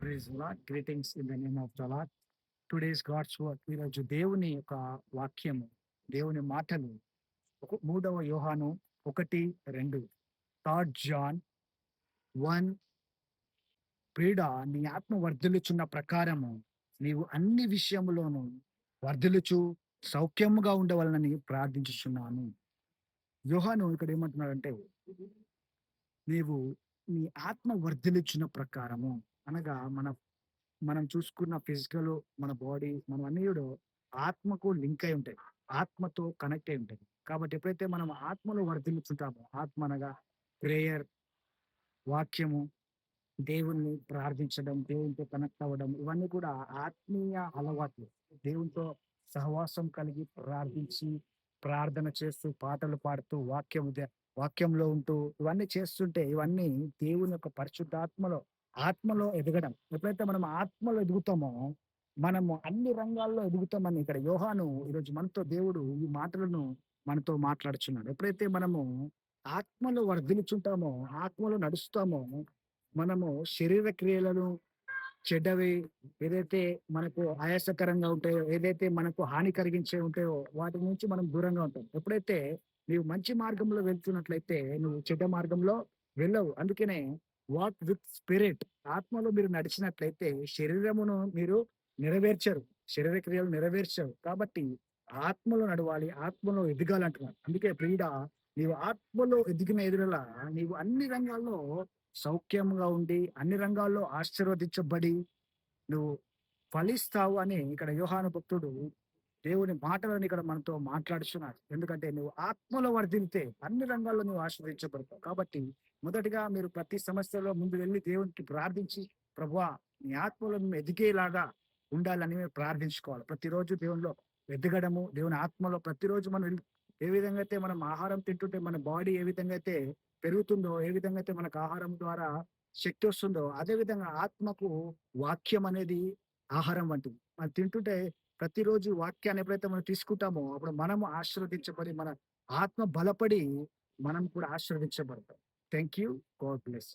Praise greetings in the name of the lord today's god's work ఈరోజు దేవుని యొక్క వాక్యము దేవుని మాటలు. మూడవ యోహాను ఒకటి రెండు. థర్డ్ జాన్ వన్ పీడ నీ ఆత్మ వర్ధిల్లుచున్న ప్రకారము నీవు అన్ని విషయములోను వర్ధిల్లుచు సౌఖ్యముగా ఉండవలనని ప్రార్థించుచున్నాను. యోహాను ఇక్కడ ఏమంటున్నాడంటే నీవు నీ ఆత్మ వర్ధిల్లుచున్న ప్రకారము. అనగా మన మనం చూసుకున్న ఫిజికల్ మన బాడీ మనం అన్ని కూడా ఆత్మకు లింక్ అయి ఉంటాయి. ఆత్మతో కనెక్ట్ అయి ఉంటాయి. కాబట్టి ఎప్పుడైతే మనం ఆత్మలో వర్ధిల్లుచుంటామో ఆత్మ అనగా ప్రేయర్ వాక్యము దేవుణ్ణి ప్రార్థించడం దేవునితో కనెక్ట్ అవ్వడం ఇవన్నీ కూడా ఆత్మీయ అలవాట్లు. దేవునితో సహవాసం కలిగి ప్రార్థించి ప్రార్థన చేస్తూ పాటలు పాడుతూ వాక్యం వాక్యంలో ఉంటూ ఇవన్నీ చేస్తుంటే ఇవన్నీ దేవుని యొక్క పరిశుద్ధాత్మలో ఆత్మలో ఎదగడం. ఎప్పుడైతే మనం ఆత్మలో ఎదుగుతామో మనము అన్ని రంగాల్లో ఎదుగుతామని ఇక్కడ యోహాను ఈరోజు మనతో దేవుడు ఈ మాటలను మనతో మాట్లాడుచున్నాడు. ఎప్పుడైతే మనము ఆత్మలో వర్ధిల్చుంటామో ఆత్మలో నడుస్తామో మనము శరీర క్రియలను చెడ్డవి ఏదైతే మనకు ఆయాసకరంగా ఉంటాయో ఏదైతే మనకు హాని కలిగించే ఉంటాయో వాటి నుంచి మనం దూరంగా ఉంటాం. ఎప్పుడైతే నీవు మంచి మార్గంలో వెళ్తున్నట్లయితే నువ్వు చెడ్డ మార్గంలో వెళ్ళవు. అందుకనే వాక్ విత్ స్పిరిట్. ఆత్మలో మీరు నడిచినట్లయితే శరీరమును మీరు నెరవేర్చరు. శరీర క్రియలు నెరవేర్చరు. కాబట్టి ఆత్మలో నడవాలి ఆత్మలో ఎదగాలంటున్నారు. అందుకే ప్రీడ నీవు ఆత్మలో ఎదిగిన ఎదురలా నీవు అన్ని రంగాల్లో సౌఖ్యంగా ఉండి అన్ని రంగాల్లో ఆశీర్వదించబడి నువ్వు ఫలిస్తావు అని ఇక్కడ యోహాను భక్తుడు దేవుని మాటలను ఇక్కడ మనతో మాట్లాడుతున్నాడు ఎందుకంటే నువ్వు ఆత్మలో వర్ధిల్తే అన్ని రంగాల్లో నువ్వు ఆశ్రయించబడతావు. కాబట్టి మొదటిగా మీరు ప్రతి సమస్యలో ముందు వెళ్ళి దేవునికి ప్రార్థించి ప్రభా నీ ఆత్మలో మేము ఎదిగేలాగా ఉండాలని మేము ప్రార్థించుకోవాలి. ప్రతిరోజు దేవునిలో ఎదగడము దేవుని ఆత్మలో ప్రతిరోజు మనం ఏ విధంగా అయితే మనం ఆహారం తింటుంటే మన బాడీ ఏ విధంగా అయితే పెరుగుతుందో ఏ విధంగా అయితే మనకు ఆహారం ద్వారా శక్తి వస్తుందో అదే విధంగా ఆత్మకు వాక్యం అనేది ఆహారం వంటిది. మనం తింటుంటే ప్రతిరోజు వాక్యాన్ని ఎప్పుడైతే మనం తీసుకుంటామో అప్పుడు మనము ఆశీర్వదించబడి మన ఆత్మ బలపడి మనం కూడా ఆశీర్వదించబడతాం. Thank you god bless